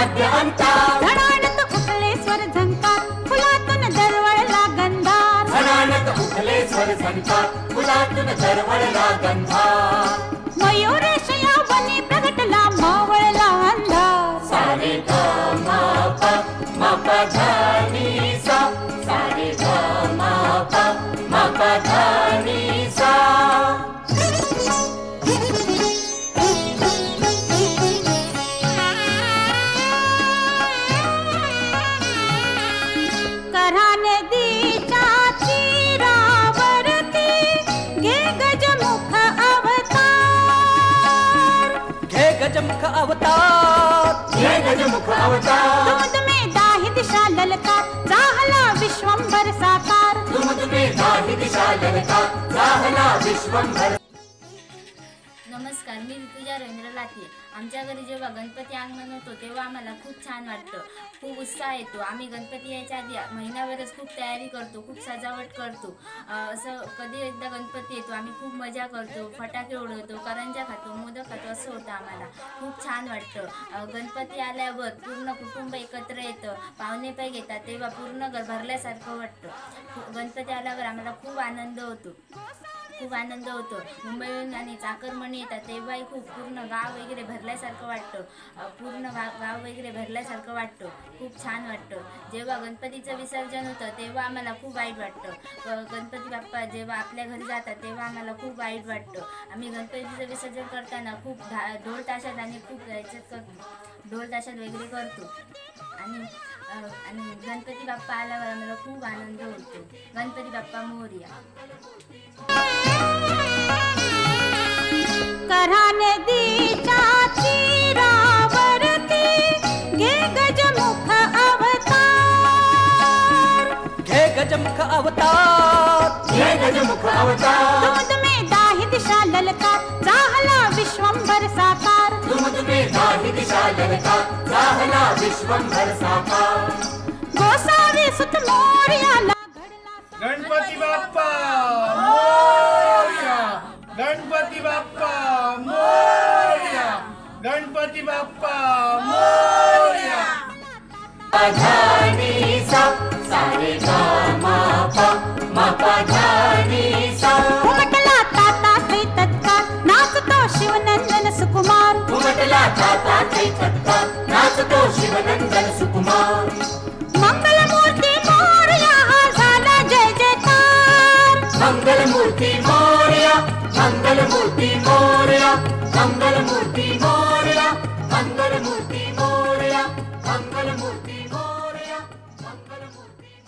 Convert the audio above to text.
मध्य अंता धडाडत उठले स्वर झंकार फुलातून दरवळला गंधार. धनानत उठले स्वर संता फुलातून दरवळला गंधा मयुरेश गजमुख अवतार. हे गजमुख अवतार. दूध में दाही दिशा ललकार चाहला विश्वंभर साकार. तुम तुम्ही दाही दिशा ललका जाहला विश्वंभर नमस्कार मी ऋतुजा रवींद्र लाथे आमच्या घरी जेव्हा गणपती आगमन होतो तेव्हा आम्हाला खूप छान वाटतं. खूप उत्साह येतो. आम्ही गणपती यायच्या आधी महिनाभरच खूप तयारी करतो खूप सजावट करतो. असं कधी एकदा गणपती येतो आम्ही खूप मजा करतो फटाके उडवतो करंजा खातो मोदक खातो असं होतं आम्हाला. खूप छान वाटतं. गणपती आल्यावर पूर्ण कुटुंब एकत्र येतं पाहुणे पै घेतात तेव्हा पूर्ण घर भरल्यासारखं वाटतं. गणपती आल्यावर आम्हाला खूप आनंद होतो. खूप आनंद होतो. मुंबईहून आणि चाकरमणी येतात तेव्हाही खूप पूर्ण गाव वगैरे भरल्यासारखं वाटतं. पूर्ण गाव गाव वगैरे भरल्यासारखं वाटतं. खूप छान वाटतं. जेव्हा गणपतीचं विसर्जन होतं तेव्हा आम्हाला खूप वाईट वाटतं. गणपती बाप्पा जेव्हा आपल्या घरी जातात तेव्हा आम्हाला खूप वाईट वाटतं. आम्ही गणपतीचं विसर्जन करताना खूप ढा ढोल ताशात आणि खूप याच्यात करतो ढोल ताशात वगैरे करतो. आणि आणि गणपती बाप्पा आल्यावर आम्हाला खूप आनंद होतो. गणपती बाप्पा मोरया. कऱ्हा नदीच्या तीरावरती घे गजमुख अवतार. घे गजमुख अवतार. हे गजमुख अवतार. दूध में दाही दिशा ललकार चाहला विश्वंभर साकार. तुम तुम्ही दाही दिशा ललका जाहला विश्वंभर साकार गोसावी सुत मोरयाला गणपती बाप्पा मोरया. गणपती बाप्पा मोरया. गणपती बाप्पा मोरया. पधानी सा सारे ग म प म पधानी सा उमटला ताता कै तत्काळ नाचतो शिवनंदन सुकुमार. उमटला మంగళమూర్తి మోర్యా మంగళమూర్తి మోర్యా మంగళమూర్తి